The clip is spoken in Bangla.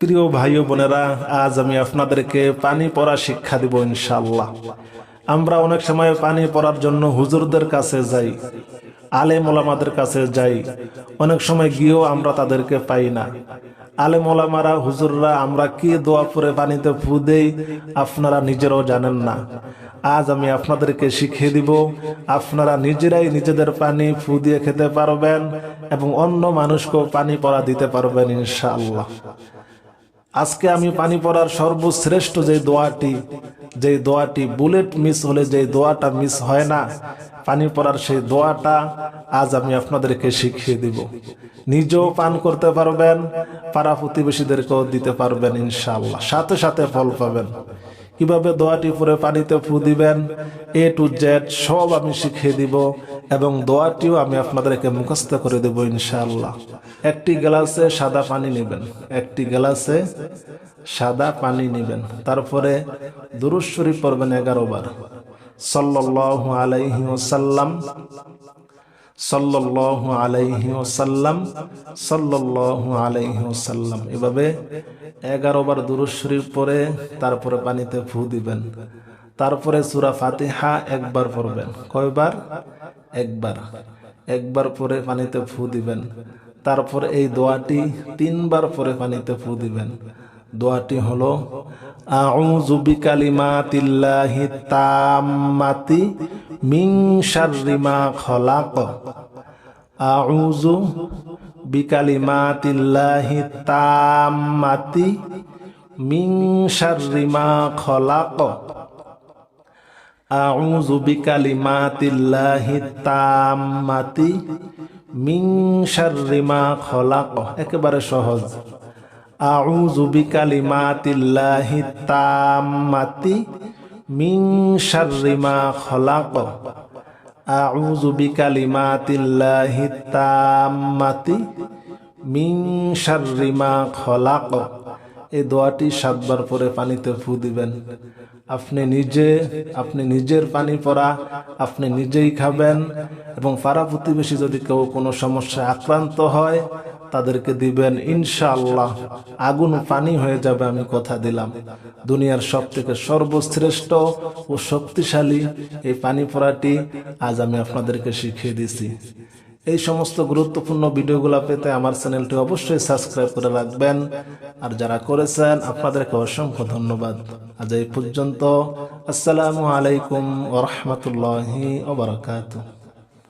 প্রিয় ভাই বোনেরা, আজ আমি আপনাদেরকে পানি পড়া শিক্ষা দিব ইনশাল্লাহ আমরা অনেক সময় পানি পড়ার জন্য হুজুরদের কাছে যাই, আলেম ওলামাদের কাছে যাই, অনেক সময় গিয়েও আমরা তাদেরকে পাই না। আলেম ওলামারা, হুজুররা আমরা কি দোয়া পরে পানিতে ফু দেই আপনারা নিজেরাও জানেন না। আজ আমি আপনাদেরকে শিখিয়ে দিব, আপনারা নিজেরাই নিজেদের পানি ফু দিয়ে খেতে পারবেন এবং অন্য মানুষকেও পানি পড়া দিতে পারবেন ইনশাআল্লাহ। আজকে আমি পানি পড়ার সর্বশ্রেষ্ঠ যে দোয়াটি যে দোয়াটি বুলেট মিস হলে যে দোয়াটা মিস হয় না, পানি পড়ার সেই দোয়াটা আজ আমি আপনাদেরকে শিখিয়ে দিব। নিজেও পান করতে পারবেন, পাড়া প্রতিবেশীদেরকেও দিতে পারবেন ইনশাআল্লাহ। সাথে সাথে ফল পাবেন। কীভাবে দোয়াটি পরে পানিতে ফু দিবেন এ টু জেড সব আমি শিখিয়ে দিব। এবং দোয়াটিও আমি আপনাদেরকে মুখস্থ করে দেব ইনশাআল্লাহ। একটি গ্লাসে সাদা পানি নেবেন। একটি গ্লাসে সাদা পানি নেবেন। তারপরে দুরুজ শরীফ পড়বেন এগারো বার। সাল্লাল্লাহু আলাইহি ওয়াসাল্লাম, সাল্লাল্লাহু আলাইহি ওয়াসাল্লাম, সাল্লাল্লাহু আলাইহি ওয়াসাল্লাম। এভাবে এগারো বার দুরুজ শরীফ পরে তারপরে পানিতে ফু দিবেন। তারপরে সূরা ফাতিহা একবার পড়বেন। কয়বার? একবার একবার পরে পানিতে ফু দিবেন। তারপর এই দোয়াটি তিনবার পরে পানিতে ফু দিবেন। দোয়াটি হলো, আউযু বিকালিমাতিল্লাহি তাম্মাতি মিন শাররি মা খলাক। আউযু বিকালিমাতিল্লাহি তাম্মাতি মিন শাররি মা খলাক। আউযু বিকালিমাতিল্লাহি তাম্মাতি মিন শাররি মা খলাক। একেবারে সহজ। আউযু বিকালিমাতিল্লাহি তাম্মাতি মিন শাররি মা খলাক। আউযু বিকালিমাতিল্লাহি তাম্মাতি মিন শাররি মা খলাক। এই দোয়াটি সাতবার পরে পানিতে ফু দিবেন। আপনি নিজে, আপনি নিজের পানি পড়া আপনি নিজেই খাবেন এবং পাড়া প্রতিবেশী যদি কেউ কোনো সমস্যায় আক্রান্ত হয়, তাদেরকে দিবেন, ইনশাআল্লাহ। আগুন পানি হয়ে যাবে আমি কথা দিলাম। দুনিয়ার সব থেকে সর্বশ্রেষ্ঠ ও শক্তিশালী এই পানি পড়াটি আজ আমি আপনাদেরকে শিখিয়ে দিছি। এই সমস্ত গুরুত্বপূর্ণ ভিডিওগুলো পেতে আমার চ্যানেলটি অবশ্যই সাবস্ক্রাইব করে রাখবেন। আর যারা করেছেন, আপনাদেরকে অসংখ্য ধন্যবাদ। আজ এই পর্যন্ত। আসসালামু আলাইকুম ওরহমতুল্লাহি ওবরাকাতুহ